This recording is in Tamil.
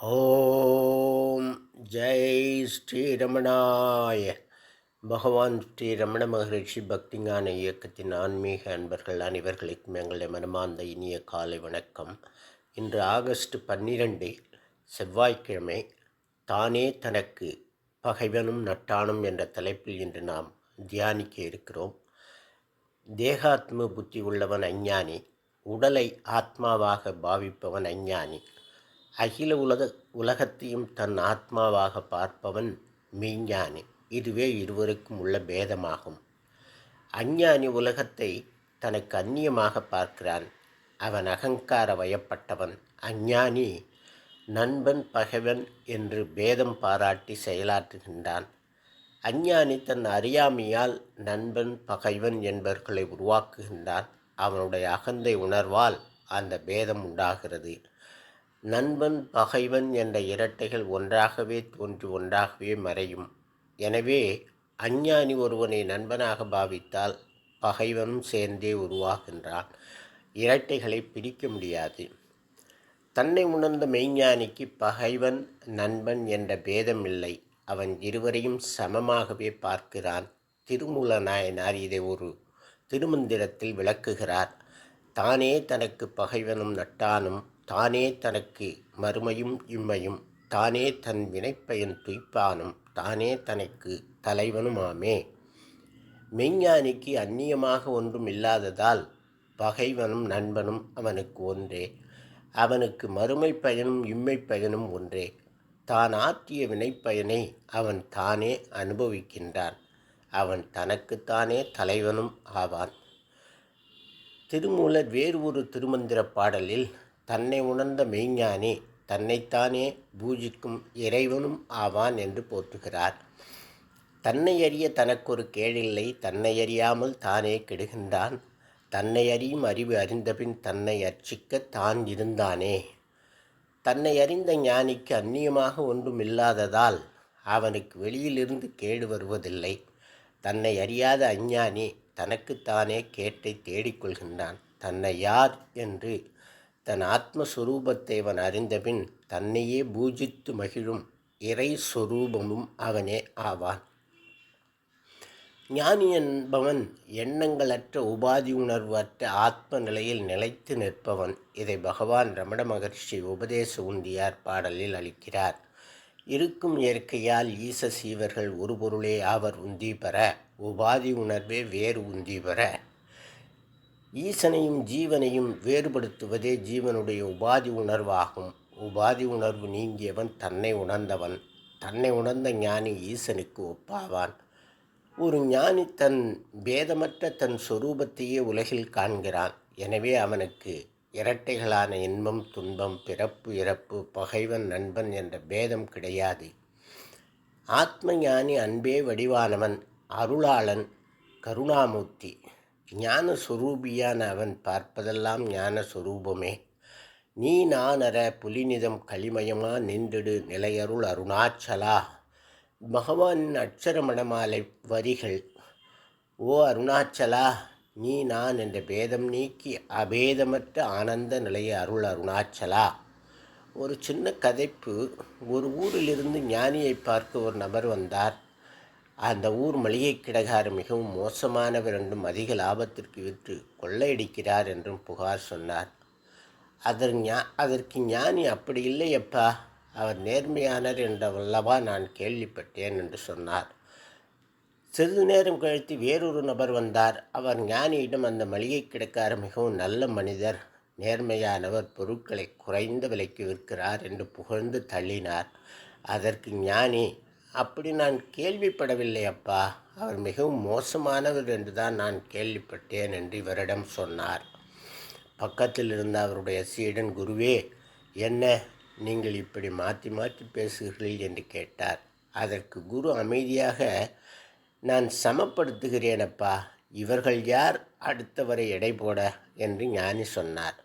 ஓம் ஜெய் ஸ்ரீரமணாய. பகவான் ஸ்ரீ ரமண மகரிஷி பக்திஞான இயக்கத்தின் ஆன்மீக அன்பர்கள் அனைவர்களுக்கும் எங்களுடைய மனமார்ந்த இனிய காலை வணக்கம். இன்று ஆகஸ்ட் பன்னிரெண்டு செவ்வாய்க்கிழமை தானே தனக்கு பகைவனும் நட்டானும் என்ற தலைப்பில் இன்று நாம் தியானிக்க இருக்கிறோம். தேகாத்ம புத்தி உள்ளவன் அஞ்ஞானி உடலை ஆத்மாவாக பாவிப்பவன் அஞ்ஞானி. அகில உலக உலகத்தையும் தன் ஆத்மாவாக பார்ப்பவன் மெய்ஞானி. இதுவே இருவருக்கும் உள்ள பேதமாகும். அஞ்ஞானி உலகத்தை தனக்கு அந்நியமாக பார்க்கிறான். அவன் அகங்கார வயப்பட்டவன். அஞ்ஞானி நண்பன் பகைவன் என்று பேதம் பாராட்டி செயலாற்றுகின்றான். அஞ்ஞானி தன் அறியாமையால் நண்பன் பகைவன் என்பவர்களை உருவாக்குகின்றான். அவனுடைய அகந்தை உணர்வால் அந்த பேதம் உண்டாகிறது. நண்பன் பகைவன் என்ற இரட்டைகள் ஒன்றாகவே தோன்றி ஒன்றாகவே மறையும். எனவே அஞ்ஞானி ஒருவனை நண்பனாக பாவித்தால் பகைவனும் சேர்ந்தே உருவாகின்றான். இரட்டைகளை பிரிக்க முடியாது. தன்னை உணர்ந்த மெய்ஞானிக்கு பகைவன் நண்பன் என்ற பேதம் இல்லை. அவன் இருவரையும் சமமாகவே பார்க்கிறான். திருமூல நாயனார் இதை ஒரு திருமந்திரத்தில் விளக்குகிறார். தானே தனக்கு பகைவனும் நட்டானும் தானே தனக்கு மறுமையும் இம்மையும் தானே தன் வினைப்பயன் துய்ப்பானும் தானே தனக்கு தலைவனுமாமே. மெய்ஞானிக்கு அந்நியமாக ஒன்றும் இல்லாததால் பகைவனும் நண்பனும் அவனுக்கு ஒன்றே. அவனுக்கு மறுமை பயனும் இம்மை பயனும் ஒன்றே. தான் ஆற்றிய வினைப்பயனை அவன் தானே அனுபவிக்கின்றான். அவன் தனக்குத்தானே தலைவனும் ஆவான். திருமூலர் வேறு ஒரு திருமந்திர பாடலில் தன்னை உணர்ந்த மெய்ஞானி தன்னைத்தானே பூஜிக்கும் இறைவனும் ஆவான் என்று போற்றுகிறார். தன்னை அறிய தனக்கொரு கேழில்லை தன்னை அறியாமல் தானே கெடுகின்றான். தன்னை அறியும் அறிவு அறிந்தபின் தன்னை அர்ச்சிக்க தான் இருந்தானே. தன்னை அறிந்த ஞானிக்கு அந்நியமாக ஒன்றும் இல்லாததால் அவனுக்கு வெளியிலிருந்து கேடு வருவதில்லை. தன்னை அறியாத அஞ்ஞானி தனக்குத்தானே கேட்டை தேடிக்கொள்கின்றான். தன்னை யார் என்று தன் ஆத்மஸ்வரூபத்தை அவன் அறிந்தபின் தன்னையே பூஜித்து மகிழும் இறை சொரூபமும் அவனே ஆவான். ஞானி என்பவன் எண்ணங்களற்ற உபாதி உணர்வற்ற ஆத்ம நிலையில் நிலைத்து நிற்பவன். இதை பகவான் ரமண மகர்ஷி உபதேச உந்தியார் பாடலில் அளிக்கிறார். இருக்கும் இயற்கையால் ஈச சீவர்கள் ஒரு பொருளே ஆவர் உந்தி பெற உபாதி உணர்வே வேறு உந்தி பெற. ஈசனையும் ஜீவனையும் வேறுபடுத்துவதே ஜீவனுடைய உபாதி உணர்வாகும். உபாதி உணர்வு நீங்கியவன் தன்னை உணர்ந்தவன். தன்னை உணர்ந்த ஞானி ஈசனுக்கு ஒப்பாவான். ஒரு ஞானி தன் பேதமற்ற தன் சொரூபத்தையே உலகில் காண்கிறான். எனவே அவனுக்கு இரட்டைகளான இன்பம் துன்பம் பிறப்பு இறப்பு பகைவன் நண்பன் என்ற பேதம் கிடையாது. ஆத்ம ஞானி அன்பே வடிவானவன் அருளாளன் கருணாமூர்த்தி. ஞான அவன் பார்ப்பதெல்லாம் ஞானஸ்வரூபமே. நீ நானர புலிநிதம் களிமயமா நின்றுடு நிலையருள் அருணாச்சலா. பகவானின் அட்சர மணமாலை வரிகள் ஓ அருணாச்சலா நீ நான் என்ற பேதம் நீக்கி அபேதமற்ற ஆனந்த நிலைய அருள் அருணாச்சலா ஒரு சின்ன கதைப்பு. ஒரு ஊரிலிருந்து ஞானியை பார்க்க ஒரு நபர் வந்தார். அந்த ஊர் மளிகை கிடகார் மிகவும் மோசமானவர் என்றும் அதிக லாபத்திற்கு விற்று கொள்ளையடிக்கிறார் என்றும் புகார் சொன்னார். அதர் ஞா அதற்கு ஞானி அப்படி இல்லையப்பா அவர் நேர்மையானர் என்றவல்லவா நான் கேள்விப்பட்டேன் என்று சொன்னார். சிறிது நேரம் கழித்து வேறொரு நபர் வந்தார். அவர் ஞானியிடம் அந்த மளிகை கிடக்கார் மிகவும் நல்ல மனிதர் நேர்மையானவர் பொருட்களை குறைந்த விலைக்கு விற்கிறார் என்று புகழ்ந்து தள்ளினார். அதற்கு ஞானி அப்படி நான் கேள்விப்படவில்லை அப்பா அவர் மிகவும் மோசமானவர் என்று தான் நான் கேள்விப்பட்டேன் என்று இவரிடம் சொன்னார். பக்கத்தில் இருந்த அவருடைய சீடன் குருவே என்ன நீங்கள் இப்படி மாற்றி மாற்றி பேசுகிறீர்கள்? என்று கேட்டார். அதற்கு குரு அமைதியாக நான் சமப்படுத்துகிறேனப்பா. இவர்கள் யார் அடுத்தவரை எடை போட? என்று ஞானி சொன்னார்.